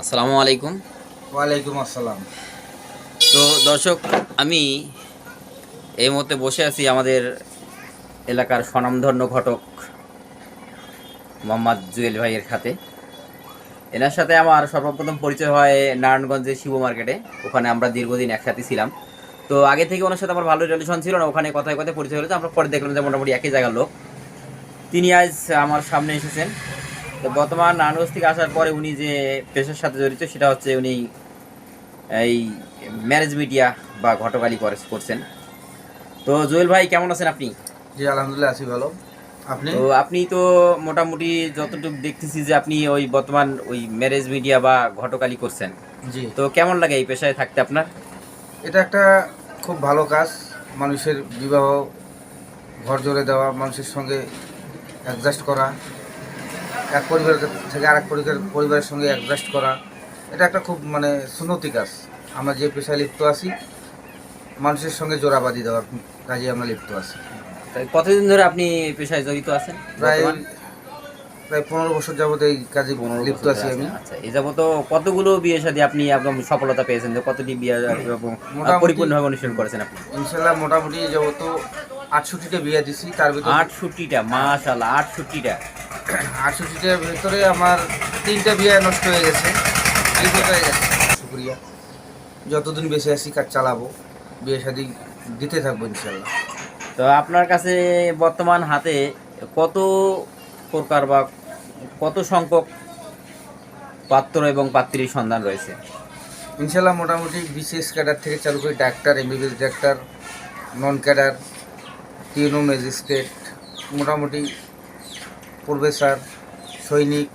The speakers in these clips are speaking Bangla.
আসসালামু আলাইকুম। ওয়ালাইকুম আসসালাম। তো দর্শক আমি এই মুহূর্তে বসে আছি আমাদের এলাকার স্বনামধন্য ঘটক মোহাম্মদ জুয়েল ভাইয়ের খাতে। এনার সাথে আমার সর্বপ্রথম পরিচয় হয় নারায়ণগঞ্জের শিব মার্কেটে ওখানে আমরা দীর্ঘদিন একসাথে ছিলাম। তো আগে থেকে ওনার সাথে আমার ভালো রিলেশন ছিল না ওখানে কথায় কথায় পরিচয় হলো আমরা পরে দেখলাম যে মোটামুটি একই জায়গার লোক। তিনি আজ আমার সামনে এসেছেন। তো বর্তমান নারায়ণগঞ্জ থেকে আসার পরে উনি যে পেশার সাথে জড়িত সেটা হচ্ছে উনি এই ম্যারেজ মিডিয়া বা ঘটকালি করে করছেন। তো জুয়েল ভাই কেমন আছেন আপনি? জি আলহামদুলিল্লাহ আছি ভালো। আপনি? তো আপনি তো মোটামুটি যতটুকু দেখতেছি যে আপনি ওই বর্তমান ওই ম্যারেজ মিডিয়া বা ঘটকালি করছেন। জি। তো কেমন লাগে এই পেশায় থাকতে আপনার? এটা একটা খুব ভালো কাজ মানুষের বিবাহ ঘর জোরে দেওয়া মানুষের সঙ্গে অ্যাডজাস্ট করা। এক পরিবার থেকে আরেক পরিবার পরিবারের সঙ্গে অ্যাডজাস্ট করা। এটা একটা খুব মানে সুন্নতি কাজ। আমরা যে পেশায় লিপ্ত আছি মানুষের সঙ্গে জোড়াবাদি দেওয়ার কাজে আমরা লিপ্ত আছি। কতদিন ধরে আপনি পেশায় জড়িত আছেন প্রায় প্রায় পনেরো বছর যাবত এই কাজে লিপ্ত আছি আমি। আচ্ছা এই যাবত কতগুলো বিয়ে শাদী আপনি একদম সফলতা পেয়েছেন? যে কতটি বিয়ে পরিপূর্ণভাবে অনুসরণ করেছেন আপনি? ইনশাল্লাহ মোটামুটি যাবত আটষট্টিটা বিয়ে দিছি তার ভিতরে আটষট্টিটা মাশাল্লাহ আটষট্টিটা। আটষট্টিটার ভেতরে আমার তিনটা বিয়ে নষ্ট হয়ে গেছে। হয়ে গেছে। শুক্রিয়া যতদিন বেঁচে আছি কাজ চালাবো। বিয়ে শাদি দিতে থাকব ইনশাল্লাহ তো আপনার কাছে বর্তমান হাতে কত প্রকার বা কত সংখ্যক পাত্র এবং পাত্রীর সন্ধান রয়েছে? ইনশাল্লাহ মোটামুটি বিশেষ ক্যাডার থেকে চালু করে doctor M B B S doctor non cadre T N O magistrate মোটামুটি প্রফেসর, সৈনিক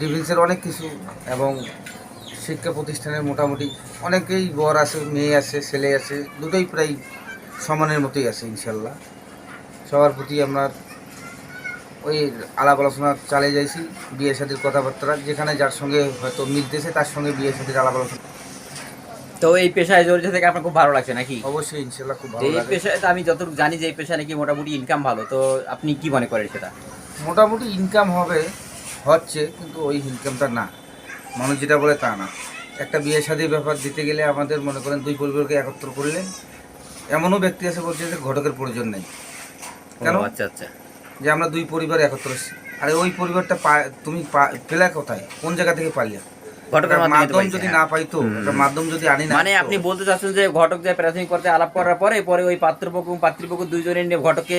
ডিফেন্সের অনেক কিছু এবং শিক্ষা প্রতিষ্ঠানের মোটামুটি অনেকেই বর আছে, মেয়ে আছে, ছেলে আছে, দুটোই প্রায় সমানের মতোই আছে ইনশাল্লাহ। সবার প্রতি আমরা ওই আলাপ আলোচনা চালিয়ে যাইছি বিয়ে শাদির কথাবার্তা, যেখানে যার সঙ্গে হয়তো মিলতেছে, তার সঙ্গে বিয়ে শাদির আলাপ আলোচনা। তো এই পেশায় জড়িত থেকে আপনার খুব ভালো লাগছে নাকি? অবশ্যই ইনশাল্লাহ খুব ভালো এই পেশায় তো আমি যতটুকু জানি যে এই পেশা নাকি মোটামুটি ইনকাম ভালো তো আপনি কি মনে করেন সেটা? মোটামুটি ইনকাম হবে হচ্ছে কিন্তু ওই ইনকামটা না। মানুষ যেটা বলে তা না। একটা বিয়ে শাদির ব্যাপার দিতে গেলে আমাদের মনে করেন দুই পরিবারকে একত্র করলে এমনও ব্যক্তি আছে বলছে যে ঘটকের প্রয়োজন নেই। কেন? আচ্ছা আচ্ছা। যে আমরা দুই পরিবার একত্র। আরে ওই পরিবারটা তুমি পেলে কোথায়? কোন জায়গা থেকে পারলে ঘটকের একটা মাধ্যমে তো মাধ্যম যদি। না পাইতো মাধ্যম যদি আনি না মানে আপনি বলতে চাচ্ছেন যে ঘটক যে প্রাথমিক পর্যায়ে আলাপ করার পরে পরে ওই পাত্রপক্ষ এবং পাত্রীপক্ষ দুইজনে নিয়ে ঘটককে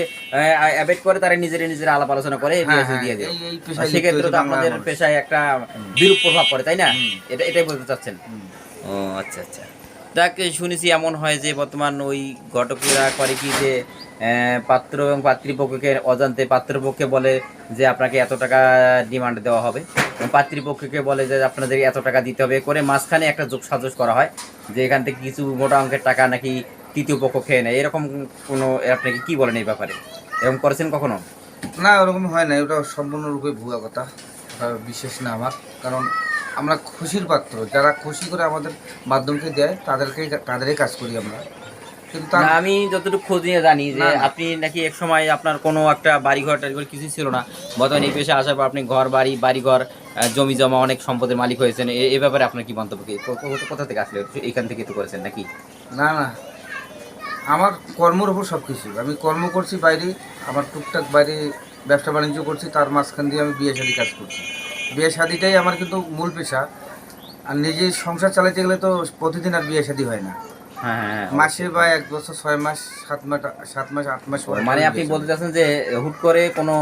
অ্যাবেট করে তারা নিজেরা নিজেরা আলাপ আলোচনা করে হ্যাঁ, দিয়ে হ্যাঁ, দেয় সেক্ষেত্রে তো আপনাদের পেশায় একটা বিরূপ প্রভাব পড়ে তাই না? এটা এটাই বলতে চাচ্ছেন। ও আচ্ছা আচ্ছা। দেখ, শুনেছি এমন হয় যে বর্তমান ওই ঘটকেরা করে কি যে পাত্র এবং পাত্রীপক্ষকে অজান্তে পাত্রপক্ষে বলে যে আপনাকে এত টাকা ডিমান্ড দেওয়া হবে এবং পাত্রীপক্ষকে বলে যে আপনাদের এত টাকা দিতে হবে করে মাঝখানে একটা যোগ সাজস করা হয় যে এখান থেকে কিছু মোটা অঙ্কের টাকা নাকি তৃতীয় পক্ষ খেয়ে নেয়। এরকম কোনো আপনাকে কি বলেন এই ব্যাপারে? এরকম করেছেন কখনো? না, ওরকম হয় না ওটা সম্পূর্ণরূপে ভুয়া কথা। বিশেষ না আমার কারণ আমরা খুশির পাত্র। যারা খুশি করে আমাদের মাধ্যমকে দেয় তাদেরকেই তাদেরই কাজ করি আমরা। কিন্তু আমি যতটুকু খোঁজ নিয়ে জানি যে। আপনি নাকি এক সময় আপনার কোনো একটা বাড়ি ঘর টাড়ি ঘর কিছুই ছিল না। বর্তমানে এই পেশে আসার পর আপনি ঘর বাড়ি বাড়ি ঘর জমি জমা অনেক সম্পদের মালিক হয়েছেন। এ ব্যাপারে আপনার কি মন্তব্য কো- কোথা থেকে আসলে এখান থেকে তো করেছেন নাকি? না না। আমার কর্মর উপর সব কিছু আমি কর্ম করছি বাইরে আমার টুকটাক বাইরে ব্যবসা বাণিজ্য করছি তার মাঝখান দিয়ে আমি বিয়ে শাদি কাজ করছি। বিয়ে শাদিটাই আমার কিন্তু মূল পেশা। আর নিজে সংসার চালাতে গেলে তো প্রতিদিন আর বিয়ে শাদি হয় না। হ্যাঁ হ্যাঁ হ্যাঁ মাসে বা এক বছর ছয় মাস সাত মাস সাত মাস আট মাস মানে আপনি বলতে চাচ্ছেন যে হুট করে কোনো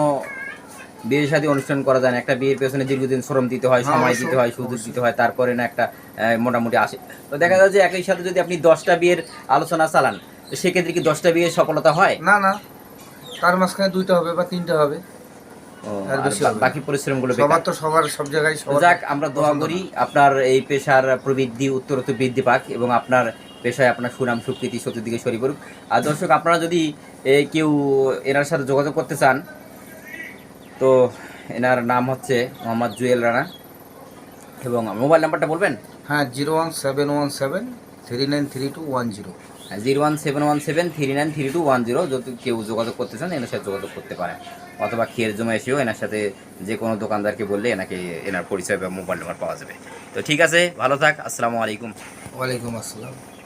অনুষ্ঠান করা যায় না। একটা বিয়ের পেছনে দীর্ঘদিন শ্রম দিতে হয় হ্যাঁ, সময় দিতে হয় সুযোগ দিতে হয় তারপরে না একটা মোটামুটি আসে। তো দেখা যায় যে একই সাথে যদি আপনি দশটা বিয়ের আলোচনা চালান সেক্ষেত্রে কি দশটা বিয়ের সফলতা হয়? না না। তার মাঝখানে দুইটা হবে বা তিনটা হবে। বাকি পরিশ্রমগুলো সবার তো সবার সব জায়গায় যাক আমরা দোয়া করি আপনার এই পেশার প্রবৃদ্ধি উত্তরোত্তর বৃদ্ধি পাক এবং আপনার পেশায় আপনার সুনাম সুকৃতি চতুর্দিকে সরি পড়ুক। আর দর্শক আপনারা যদি কেউ এনার সাথে যোগাযোগ করতে চান তো এনার নাম হচ্ছে মোহাম্মদ জুয়েল রানা। এবং মোবাইল নাম্বারটা বলবেন? হ্যাঁ zero one seven one seven three nine three two one zero. Zero one seven one seven three nine three two one zero. যদি কেউ যোগাযোগ করতে চান, এনার সাথে যোগাযোগ করতে পারেন। অথবা খেয়ের জমা এসেও এনার সাথে যে কোনো দোকানদারকে বললে এনাকে, এনার পরিচয় বা মোবাইল নাম্বার পাওয়া যাবে। তো ঠিক আছে, ভালো থাক, আসসালামু আলাইকুম। ওয়ালাইকুম আসসালাম।